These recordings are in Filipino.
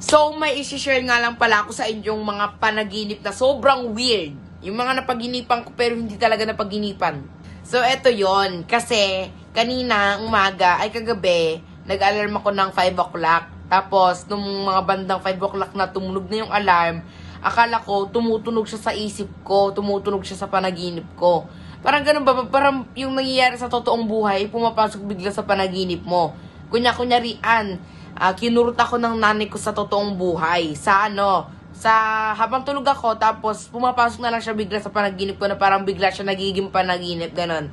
So, may isi-share nga lang pala ako sa inyong mga panaginip na sobrang weird. Yung mga napaginipan ko pero hindi talaga napaginipan. So, eto yon Kasi, kanina, umaga, ay kagabi, nag-alarm ako ng 5 o'clock. Tapos, nung mga bandang 5 o'clock na tumunog na yung alarm, akala ko tumutunog siya sa isip ko, tumutunog siya sa panaginip ko. Parang ganun ba, parang yung nangyayari sa totoong buhay, pumapasok bigla sa panaginip mo. Kunya-kunyarian, ah, kinurot ako ng nanay ko sa totoong buhay. Sa ano, sa habang tulog ako, tapos pumapasok na lang siya bigla sa panaginip ko na parang bigla siya nagiging panaginip, ganun.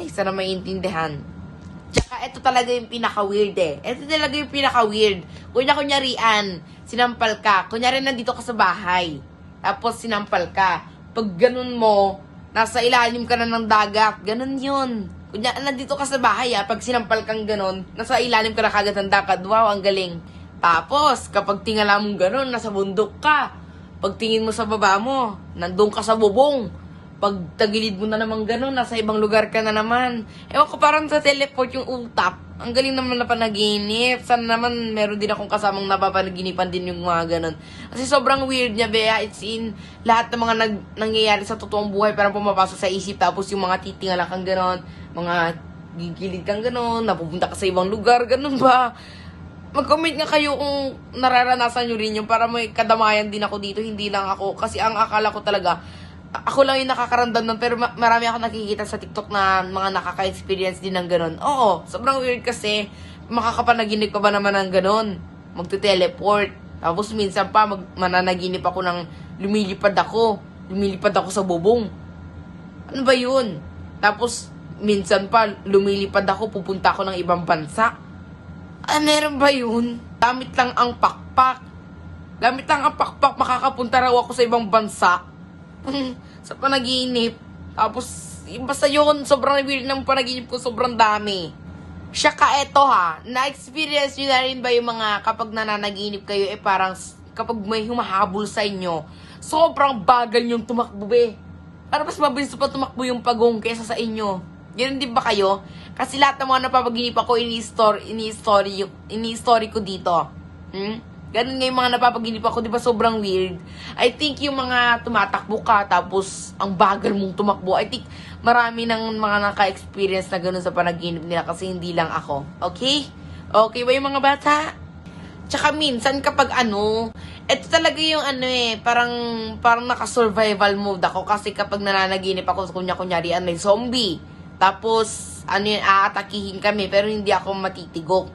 Ay, sana maintindihan. Tsaka ito talaga yung pinaka-weird eh. Ito talaga yung pinaka-weird. Kunya kunyarian, sinampal ka. Kunyari nandito ka sa bahay. Tapos sinampal ka. Pag ganun mo, nasa ilalim ka na ng dagat. Ganun yun. Kunya, nandito ka sa bahay ah. Pag sinampal kang ganun, nasa ilalim ka na kagad ng dagat. Wow, ang galing. Tapos, kapag tingala mong ganun, nasa bundok ka. Pag tingin mo sa baba mo, nandun ka sa bubong pag tagilid mo na naman ganun, nasa ibang lugar ka na naman. Ewan ko, parang sa teleport yung utak. Ang galing naman na panaginip. Sana naman meron din akong kasamang napapanaginipan din yung mga ganun. Kasi sobrang weird niya, Bea. It's in lahat ng mga nag, nangyayari sa totoong buhay parang pumapasok sa isip. Tapos yung mga titingala kang ganun, mga gigilid kang ganun, napupunta ka sa ibang lugar, ganun ba? Mag-comment nga kayo kung nararanasan nyo rin yung para may kadamayan din ako dito, hindi lang ako. Kasi ang akala ko talaga, ako lang yung nakakaramdam nun, pero ma- marami ako nakikita sa TikTok na mga nakaka-experience din ng ganun. Oo, sobrang weird kasi, makakapanaginip ka ba naman ng ganun? Magte-teleport. Tapos minsan pa, mag- mananaginip ako ng lumilipad ako. Lumilipad ako sa bubong. Ano ba yun? Tapos, minsan pa, lumilipad ako, pupunta ako ng ibang bansa. Ah, meron ba yun? Gamit lang ang pakpak. Gamit lang ang pakpak, makakapunta raw ako sa ibang bansa. sa panaginip. Tapos, basta yun, sobrang weird ng panaginip ko, sobrang dami. Siya ka eto ha, na-experience nyo na rin ba yung mga kapag nananaginip kayo, eh parang kapag may humahabol sa inyo, sobrang bagal yung tumakbo be. Para mas mabilis pa tumakbo yung pagong kesa sa inyo. Ganun din ba kayo? Kasi lahat ng mga napapaginipan ko, ini-story, ini-story, ini-story ko dito. Hmm? Ganun nga yung mga napapaginipan ko, di ba sobrang weird? I think yung mga tumatakbo ka, tapos ang bagal mong tumakbo, I think marami ng mga naka-experience na ganun sa panaginip nila kasi hindi lang ako. Okay? Okay ba yung mga bata? Tsaka minsan kapag ano, ito talaga yung ano eh, parang, parang naka-survival mode ako kasi kapag nananaginip ako, kunya-kunyari, ano, zombie. Tapos, ano yun, aatakihin kami, pero hindi ako matitigok.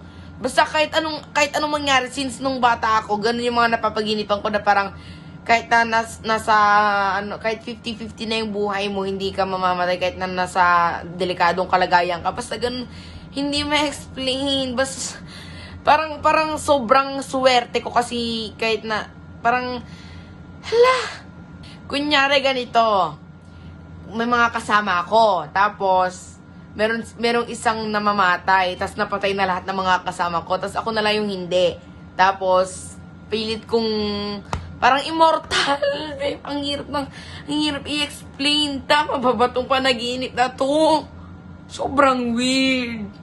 Basta kahit anong, kahit anong mangyari, since nung bata ako, ganun yung mga napapaginipan ko na parang, kahit na nas, nasa, ano, kahit 50-50 na yung buhay mo, hindi ka mamamatay, kahit na nasa delikadong kalagayan ka, basta ganun, hindi ma-explain, basta, parang, parang sobrang swerte ko kasi kahit na, parang, hala, kunyari ganito, may mga kasama ako, tapos, meron, merong isang namamatay, tapos napatay na lahat ng mga kasama ko, tapos ako na lang yung hindi. Tapos, pilit kong, parang immortal, babe. Ang hirap ng, ang hirap i-explain. Tama ba ba itong panaginip na to? Sobrang weird.